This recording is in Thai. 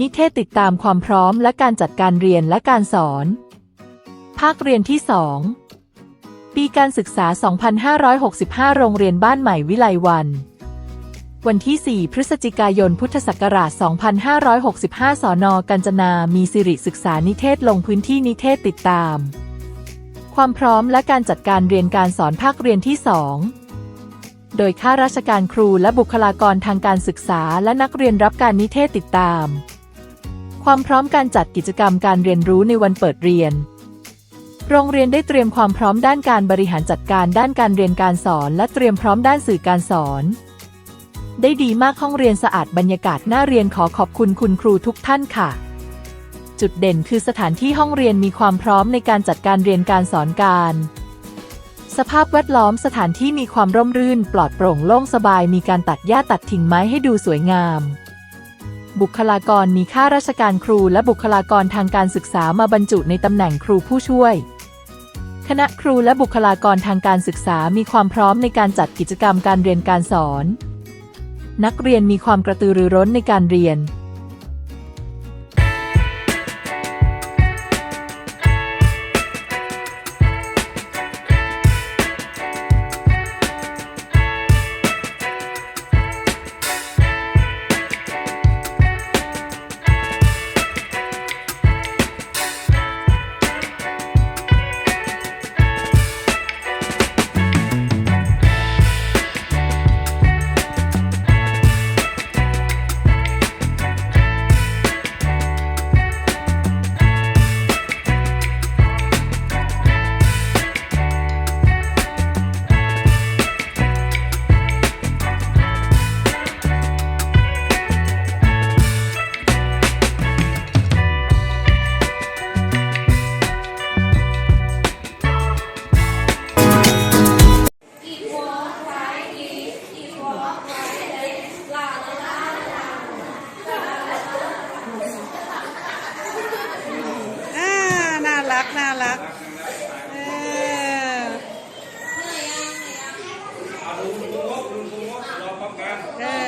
นิเทศติดตามความพร้อมและการจัดการเรียนและการสอน ภาคเรียนที่ 2 ปีการศึกษา 2565 โรงเรียนบ้านใหม่วิไลวัน วันที่ 4 พฤศจิกายน พุทธศักราช 2565สนกัญจนา มีสิริศึกษานิเทศลงพื้นที่นิเทศติดตาม ความพร้อมและการจัดการเรียนการสอนภาคเรียนที่ 2โดยข้าราชการครูและบุคลากรทางการศึกษาและนักเรียนรับการนิเทศติดตาม ความพร้อมการจัดกิจกรรมการเรียนรู้ในวันเปิดเรียน โรงเรียนได้เตรียมความพร้อมด้านการบริหารจัดการด้านการเรียนการสอน และเตรียมพร้อมด้านสื่อการสอน ได้ดีมากห้องเรียนสะอาดบรรยากาศน่าเรียนขอขอบคุณคุณครูทุกท่านค่ะ จุดเด่นคือสถานที่ห้องเรียนมีความพร้อมในการจัดการเรียนการสอนการสภาพแวดล้อมสถานที่มีความร่มรื่น ปลอดโปร่งโล่งสบายมีการตัดหญ้าตัดถิ่งไม้ให้ดูสวยงาม บุคลากรมีข้าราชการครูและบุคลากรทางการศึกษามาบรรจุในตำแหน่งครูผู้ช่วย คณะครูและบุคลากรทางการศึกษามีความพร้อมในการจัดกิจกรรมการเรียนการสอน นักเรียนมีความกระตือรือร้นในการเรียน รัก น่ารักเออเออ